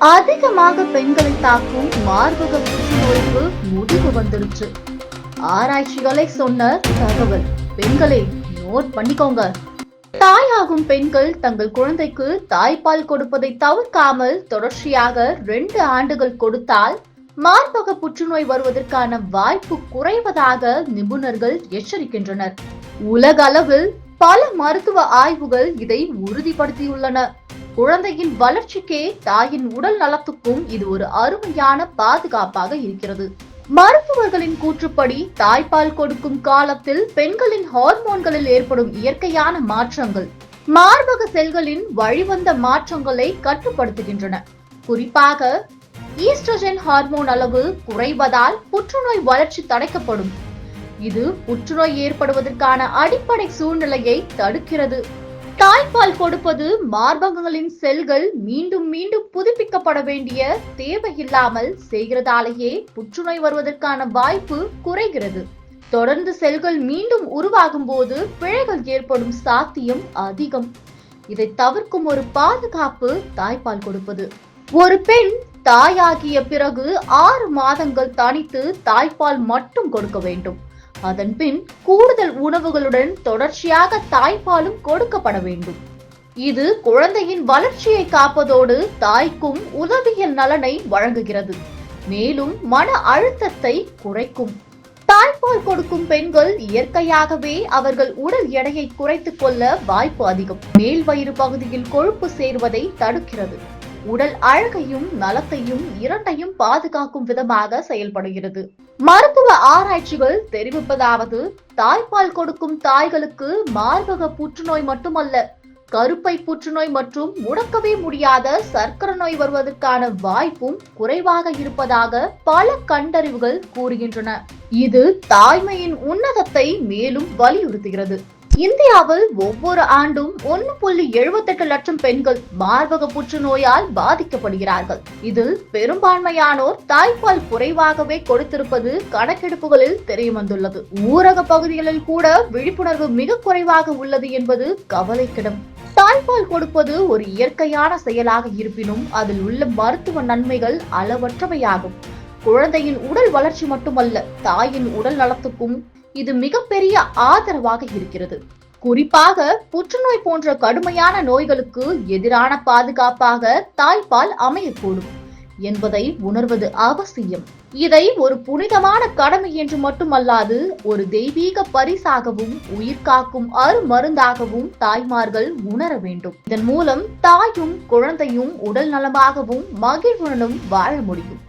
அதிகமாக பெண்களை தாக்கும் மார்பக புற்றுநோய்க்கு முடிவு வந்துருச்சு. ஆராய்ச்சிகளை சொன்ன தகவல் பெண்களை நோட் பண்ணிக்கோங்க. தாயாகும் பெண்கள் தங்கள் குழந்தைக்கு தாய்ப்பால் கொடுப்பதை தவிர்க்காமல் தொடர்ச்சியாக ரெண்டு ஆண்டுகள் கொடுத்தால் மார்பக புற்றுநோய் வருவதற்கான வாய்ப்பு குறைவதாக நிபுணர்கள் எச்சரிக்கின்றனர். உலக அளவில் பல மருத்துவ ஆய்வுகள் இதை உறுதிப்படுத்தியுள்ளன. குழந்தையின் வளர்ச்சிக்கே தாயின் உடல் நலத்துக்கும் இது ஒரு அருமையான பாதுகாப்பாக இருக்கிறது. மருத்துவர்களின் கூற்றுப்படி தாய்ப்பால் கொடுக்கும் காலத்தில் பெண்களின் ஹார்மோன்களில் ஏற்படும் இயற்கையான மாற்றங்கள் மார்பக செல்களின் வழிவந்த மாற்றங்களை கட்டுப்படுத்துகின்றன. குறிப்பாக ஈஸ்ட்ரஜன் ஹார்மோன் அளவு குறைவதால் புற்றுநோய் வளர்ச்சி தடைக்கப்படும். இது புற்றுநோய் ஏற்படுவதற்கான அடிப்படை சூழ்நிலையை தடுக்கிறது. தாய்ப்பால் கொடுப்பது மார்பகங்களின் செல்கள் மீண்டும் மீண்டும் புதுப்பிக்கப்பட வேண்டிய தேவையில்லாமல் செய்கிறதாலேயே புற்றுநோய் வருவதற்கான வாய்ப்பு குறைகிறது. தொடர்ந்து செல்கள் மீண்டும் உருவாகும் போது பிழைகள் ஏற்படும் சாத்தியம் அதிகம். இதை தவிர்க்கும் ஒரு பாதுகாப்பு தாய்ப்பால் கொடுப்பது. ஒரு பெண் தாயாகிய பிறகு ஆறு மாதங்கள் தனித்து தாய்ப்பால் மட்டும் கொடுக்க வேண்டும். அதன் பின் கூடுதல் உணவுகளுடன் தொடர்ச்சியாக தாய்ப்பாலும் கொடுக்கப்பட வேண்டும். இது குழந்தையின் வளர்ச்சியை காப்பதோடு தாய்க்கும் உதவியல் நலனை வழங்குகிறது. மேலும் மன அழுத்தத்தை குறைக்கும். தாய்ப்பால் கொடுக்கும் பெண்கள் இயற்கையாகவே அவர்கள் உடல் எடையை குறைத்துக் கொள்ள வாய்ப்பு அதிகம். மேல் வயிறு பகுதியில் கொழுப்பு சேர்வதை தடுக்கிறது. உடல் அழகையும் நலத்தையும் இரண்டையும் பாதுகாக்கும் விதமாக செயல்படுகிறது. மருத்துவ ஆராய்ச்சிகள் தெரிவிப்பதாவது தாய்ப்பால் கொடுக்கும் தாய்களுக்கு மார்பக புற்றுநோய் மட்டுமல்ல கருப்பை புற்றுநோய் மற்றும் முடக்கவே முடியாத சர்க்கரை நோய் வருவதற்கான வாய்ப்பும் குறைவாக இருப்பதாக பல கண்டறிவுகள் கூறுகின்றன. இது தாய்மையின் உன்னதத்தை மேலும் வலியுறுத்துகிறது. இந்தியாவில் ஒவ்வொரு ஆண்டும் ஒன்னு புள்ளி எழுபத்தெட்டு லட்சம் பெண்கள் மார்பக புற்றுநோயால் பாதிக்கப்படுகிறார்கள். இதில் பெரும்பான்மையானோர் தாய்ப்பால் குறைவாகவே கொடுத்திருப்பது கணக்கெடுப்புகளில் தெரியவந்துள்ளது. ஊரக பகுதிகளில் கூட விழிப்புணர்வு மிக குறைவாக உள்ளது என்பது கவலைக்கிடம். தாய்ப்பால் கொடுப்பது ஒரு இயற்கையான செயலாக இருப்பினும் அதில் உள்ள மருத்துவ நன்மைகள் அளவற்றவையாகும். குழந்தையின் உடல் வளர்ச்சி மட்டுமல்ல தாயின் உடல் நலத்துக்கும் இது மிகப்பெரிய ஆதரவாக இருக்கிறது. குறிப்பாக புற்றுநோய் போன்ற கடுமையான நோய்களுக்கு எதிரான பாதுகாப்பாக தாய்ப்பால் அமையக்கூடும் என்பதை உணர்வது அவசியம். இதை ஒரு புனிதமான கடமை என்று மட்டுமல்லாது ஒரு தெய்வீக பரிசாகவும் உயிர் காக்கும் அருமருந்தாகவும் தாய்மார்கள் உணர வேண்டும். இதன் மூலம் தாயும் குழந்தையும் உடல் நலமாகவும் மகிழ்வுடனும் வாழ முடியும்.